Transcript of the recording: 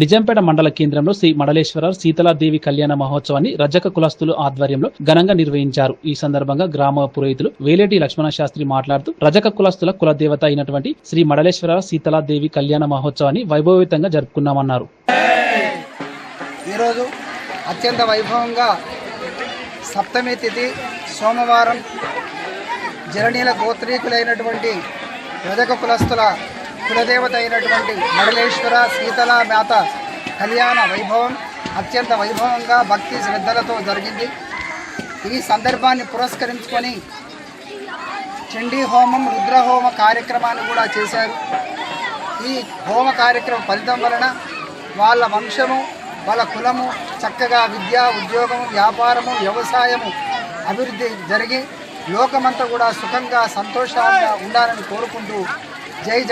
నిజంపేట మండల కేంద్రంలో శ్రీ మడలేశ్వర సీతలాదేవి కళ్యాణ మహోత్సవాన్ని రజక కులస్తులు ఆధ్వర్యంలో ఘనంగా నిర్వహించారు. ఈ సందర్భంగా గ్రామ పురోహితులు వేలేటి లక్ష్మణ శాస్త్రి మాట్లాడుతూ రజక కులస్తుల కులదేవత అయినటువంటి శ్రీ మడలేశ్వర సీతలాదేవి కళ్యాణ మహోత్సవాన్ని వైభవయుతంగా జరుపుకున్నామన్నారు. ఈరోజు అత్యంత వైభవంగా సప్తమి తిథి సోమవారం జరణీల గోత్రీకులైనటువంటి రజక కులస్తుల కులదేవత అయినటువంటి మడలేశ్వర శీతల మాత కళ్యాణ వైభవం అత్యంత వైభవంగా భక్తి శ్రద్ధలతో జరిగింది. ఈ సందర్భాన్ని పురస్కరించుకొని చండీ హోమం రుద్రహోమ కార్యక్రమాన్ని కూడా చేశారు. ఈ హోమ కార్యక్రమం ఫలితం వలన వాళ్ళ వంశము వాళ్ళ కులము చక్కగా విద్య ఉద్యోగము వ్యాపారము వ్యవసాయము అభివృద్ధి జరిగి లోకమంతా కూడా సుఖంగా సంతోషంగా ఉండాలని కోరుకుంటూ జై జగన్